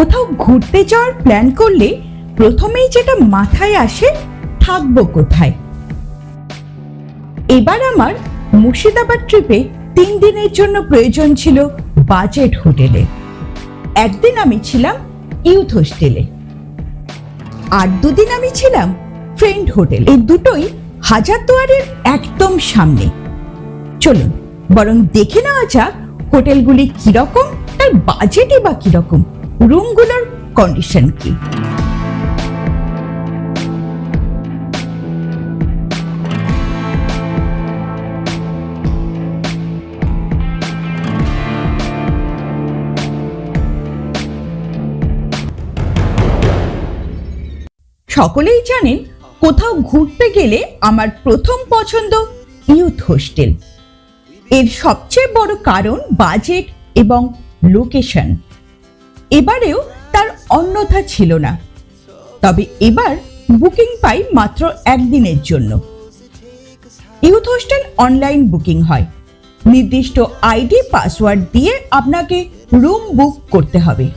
কোথাও ঘুরতে যাওয়ার প্ল্যান করলে প্রথমেই যেটা মাথায় আসে, থাকব কোথায়? এবার আমার মুর্শিদাবাদ ট্রিপে তিন দিনের জন্য প্রয়োজন ছিল বাজেট হোটেলে একদিন আমি ছিলাম ইউথ হোস্টেলে আর দুদিন আমি ছিলাম ফ্রেন্ড হোটেল এই দুটোই হাজারদুয়ারের একদম সামনে। চলুন, বরং দেখে নেওয়া যাক হোটেলগুলি কীরকম, তার বাজেটই বা কীরকম। রুমগুলোর কন্ডিশন কি? সকলেই জানেন, কোথাও ঘুরতে গেলে আমার প্রথম পছন্দ ইউথ হোস্টেল এর সবচেয়ে বড় কারণ বাজেট এবং লোকেশন এবারেও তার অন্যথা ছিল না। তবে এবার বুকিং পাই মাত্র একদিনের জন্য। ইউথ হোস্টেল অনলাইন বুকিং হয়। নির্দিষ্ট আইডি, পাসওয়ার্ড দিয়ে আপনাকে রুম বুক করতে হবে।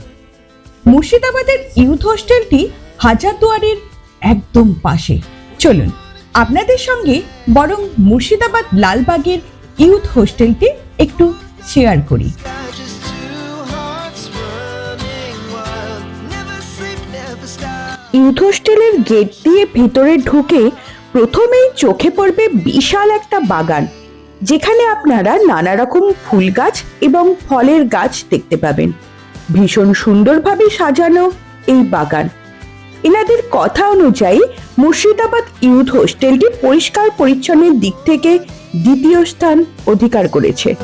মুর্শিদাবাদের ইউথ হোস্টেলটি হাজারদুয়ারির একদম পাশে। চলুন, আপনাদের সঙ্গে বরং মুর্শিদাবাদ লালবাগের ইউথ হোস্টেলটি একটু শেয়ার করি। Stop. ইউথ হোস্টেলের গেট দিয়ে ভেতরে ঢুকে প্রথমেই চোখে পড়বে বিশাল একটা বাগান, যেখানে আপনারা নানা রকম ফুল গাছ এবং ফলের গাছ দেখতে পাবেন ভীষণ সুন্দরভাবে সাজানো এই বাগান এনাদের কথা অনুযায়ী মুর্শিদাবাদ ইউথ হোস্টেলটি পরিষ্কার পরিচ্ছন্নের দিক থেকে দ্বিতীয় স্থান অধিকার করেছে.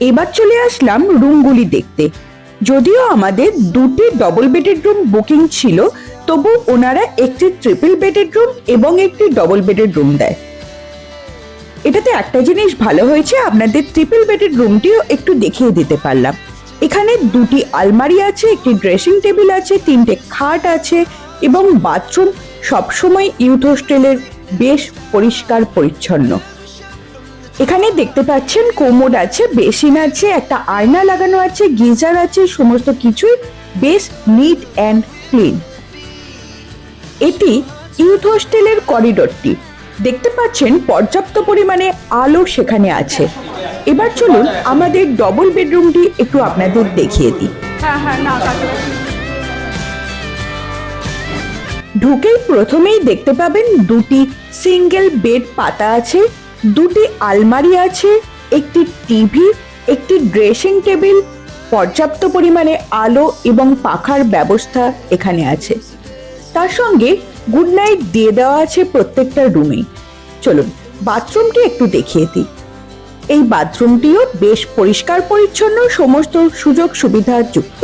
এবার চলে আসলাম রুমগুলি দেখতে যদিও আমাদের দুটি ডবল বেডেড রুম বুকিং ছিল, তবু ওনারা একটি ট্রিপল বেডেড রুম এবং একটি ডবল বেডেড রুম দেয়। এটাতে একটা জিনিস ভালো হয়েছে, আপনাদের ট্রিপল বেডেড রুমটিও একটু দেখিয়ে দিতে পারলাম। এখানে দুটি আলমারি আছে, একটি ড্রেসিং টেবিল আছে, তিনটে খাট আছে এবং বাথরুম সবসময় ইউথ হোস্টেলের বেশ পরিষ্কার পরিচ্ছন্ন। এখানে দেখতে পাচ্ছেন কোমোড আছে বেসিন আছে একটা আয়না লাগানো আছে গিজার আছে সমস্ত কিছুই বেশ নিট অ্যান্ড ক্লিন এটি ইউথ হোস্টেলের করিডোরটি দেখতে পাচ্ছেন পর্যাপ্ত পরিমাণে আলো সেখানে আছে। এবার চলুন আমাদের ডবল বেডরুমটি একটু আপনাদের দেখিয়ে দিই। ঢুকেই প্রথমেই দেখতে পাবেন দুটি সিঙ্গেল বেড পাতা আছে দুটি আলমারি আছে, একটি টিভি, একটি ড্রেসিং টেবিল, পর্যাপ্ত পরিমাণে আলো এবং পাখার ব্যবস্থা এখানে আছে। তার সঙ্গে গুড নাইট দিয়ে দেওয়া আছে প্রত্যেকটা রুমেই চলুন, বাথরুমটি একটু দেখিয়ে দিই। এই বাথরুমটিও বেশ পরিষ্কার পরিচ্ছন্ন, সমস্ত সুযোগ সুবিধা যুক্ত।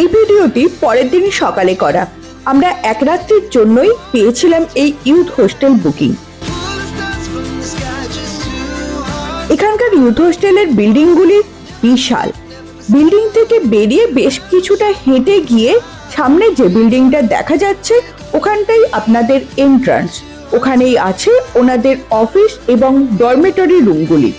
এই ভিডিওটি পরের দিন সকালে করা। আমরা এক রাত্রির জন্যই পেয়েছিলাম এই ইউথ হোস্টেল বুকিং। এখানকার ইউথ হোস্টেলের বিল্ডিংগুলি বিশাল। বিল্ডিং থেকে বেরিয়ে বেশ কিছুটা হেঁটে গিয়ে সামনে যে বিল্ডিংটা দেখা যাচ্ছে, ওখানটাই আপনাদের এন্ট্রান্স ওখানেই আছে ওনাদের অফিস এবং ডরমেটরি রুমগুলি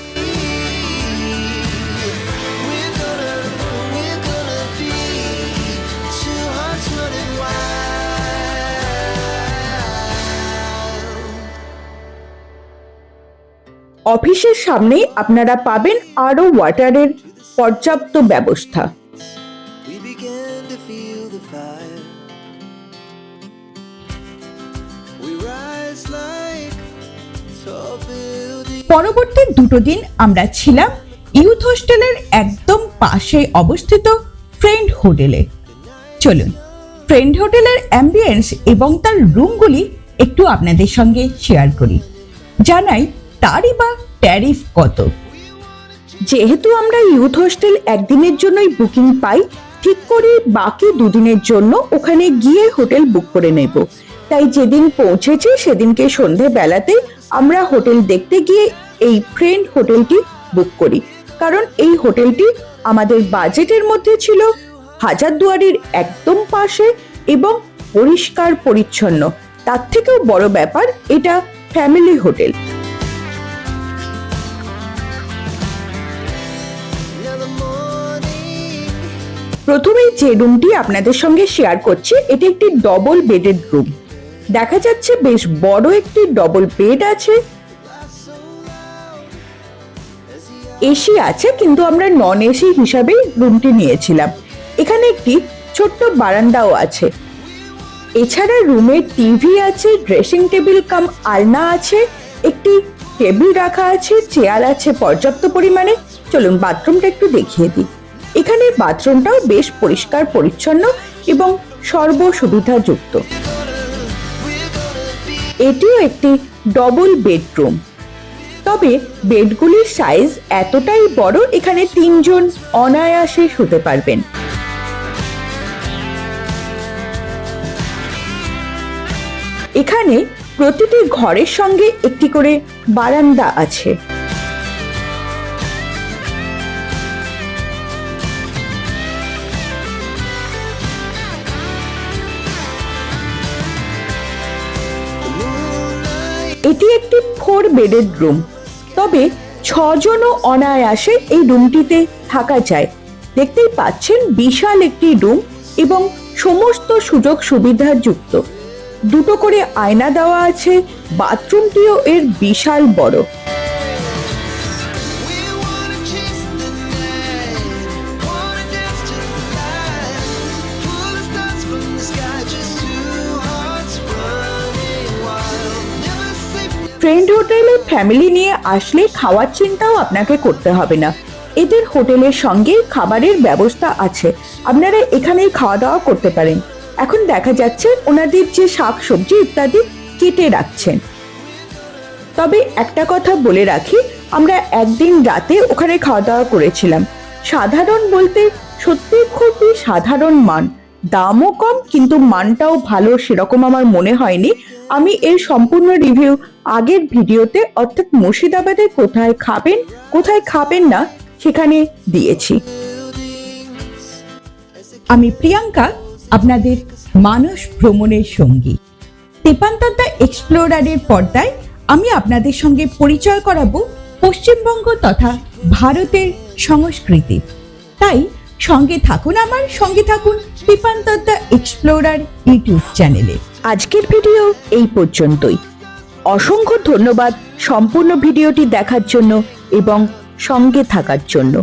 অফিসের সামনেই আপনারা পাবেন আরও ওয়াটারের পর্যাপ্ত ব্যবস্থা. পরবর্তী দুটো দিন আমরা ছিলাম ইউথ হোস্টেলের একদম পাশে অবস্থিত ফ্রেন্ড হোটেলে। চলুন ফ্রেন্ড হোটেলের অ্যাম্বিয়েন্স এবং তার রুমগুলি একটু আপনাদের সঙ্গে শেয়ার করি। জানাই তারই বা ট্যারিফ কত? যেহেতু আমরা ইউথ হোস্টেল একদিনের জন্যই বুকিং পাই, ঠিক করে বাকি দুদিনের জন্য ওখানে গিয়ে হোটেল বুক করে নেব। তাই যেদিন পৌঁছেছি সেদিনকে সন্ধে বেলাতে আমরা হোটেল দেখতে গিয়ে এই ফ্রেন্ড হোটেলটি বুক করি। কারণ এই হোটেলটি আমাদের বাজেটের মধ্যে ছিল, হাজারদুয়ারির একদম পাশে এবং পরিষ্কার পরিচ্ছন্ন। তার থেকেও বড় ব্যাপার এটা ফ্যামিলি হোটেল প্রথমেই যে রুমটি আপনাদের সঙ্গে শেয়ার করছি, এটি একটি ডবল বেডেড রুম দেখা যাচ্ছে বেশ বড় একটি ডবল বেড আছে। এসি আছে, কিন্তু আমরা নন এসি হিসাবেই রুমটি নিয়েছিলাম। এখানে একটি ছোট্ট বারান্দাও আছে। এছাড়া রুমে টিভি আছে ড্রেসিং টেবিল কাম আলনা আছে, একটি টেবিল রাখা আছে চেয়ার আছে পর্যাপ্ত পরিমাণে। চলুন বাথরুমটা একটু দেখিয়ে দিই। এখানে বাথরুমটাও বেশ পরিষ্কার, পরিচ্ছন্ন এবং সর্বসুবিধাযুক্ত। এটিও একটি ডবল বেডরুম তবে বেডগুলির সাইজ এতটাই বড়, এখানে তিনজন অনায়াসে শুতে পারবেন। এখানে প্রতিটি ঘরের সঙ্গে একটি করে বারান্দা আছে। এটি একটি ফোর বেডেড রুম তবে ছজনও অনায়াসে এই রুমটিতে থাকা যায়। দেখতেই পাচ্ছেন বিশাল একটি রুম এবং সমস্ত সুযোগ সুবিধার যুক্ত। দুটো করে আয়না দেওয়া আছে বাথরুমটিও এর বিশাল বড়। ফ্রেন্ড হোটেলে ফ্যামিলি নিয়ে আসলে খাওয়ার চিন্তাও আপনাকে করতে হবে না। এদের হোটেলের সঙ্গে খাবারের ব্যবস্থা আছে। আপনারা এখানেই খাওয়া দাওয়া করতে পারেন। এখন দেখা যাচ্ছে ওনাদের যে শাক সবজি ইত্যাদি কেটে রাখছেন। তবে একটা কথা বলে রাখি, আমরা একদিন রাতে ওখানে খাওয়া দাওয়া করেছিলাম। সাধারণ বলতে সত্যি খুবই সাধারণ মান। দামও কম, কিন্তু মানটাও ভালো, সেরকম আমার মনে হয়নি। আমি এর সম্পূর্ণ রিভিউ আগের ভিডিওতে, অর্থাৎ মুর্শিদাবাদে কোথায় খাবেন কোথায় খাবেন না, সেখানে দিয়েছি। আমি প্রিয়াঙ্কা, আপনাদের মানস ভ্রমণের সঙ্গী। তেপান্তদ্দা এক্সপ্লোরারের পর্দায় আমি আপনাদের সঙ্গে পরিচয় করাবো পশ্চিমবঙ্গ তথা ভারতের সংস্কৃতি। তাই সঙ্গে থাকুন আমার, সঙ্গে থাকুন দীপান্তদ্দা এক্সপ্লোরার ইউটিউব চ্যানেলে আজকের ভিডিও এই পর্যন্তই। অসংখ্য ধন্যবাদ সম্পূর্ণ ভিডিওটি দেখার জন্য এবং সঙ্গে থাকার জন্য।